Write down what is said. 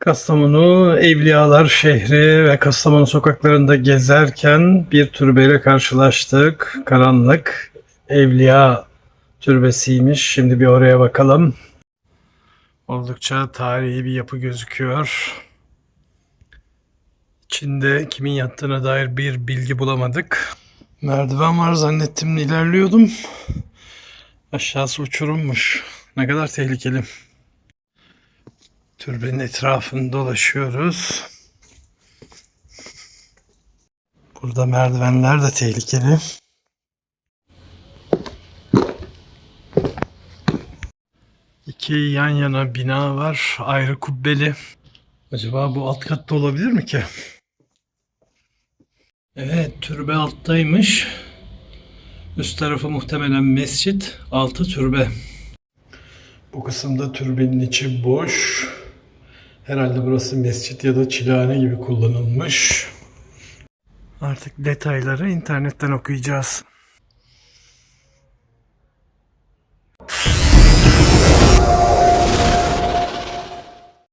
Kastamonu Evliyalar şehri ve Kastamonu sokaklarında gezerken bir türbeyle karşılaştık. Karanlık Evliya türbesiymiş. Şimdi bir oraya bakalım. Oldukça tarihi bir yapı gözüküyor. İçinde kimin yattığına dair bir bilgi bulamadık. Merdiven var zannettim ilerliyordum. Aşağısı uçurummuş. Ne kadar tehlikeli. Türbenin etrafını dolaşıyoruz. Burada merdivenler de tehlikeli. İki yan yana bina var. Ayrı kubbeli. Acaba bu alt katta olabilir mi ki? Evet, türbe alttaymış. Üst tarafı muhtemelen mescit, altı türbe. Bu kısımda türbenin içi boş. Herhalde burası mescit ya da çilehane gibi kullanılmış. Artık detayları internetten okuyacağız.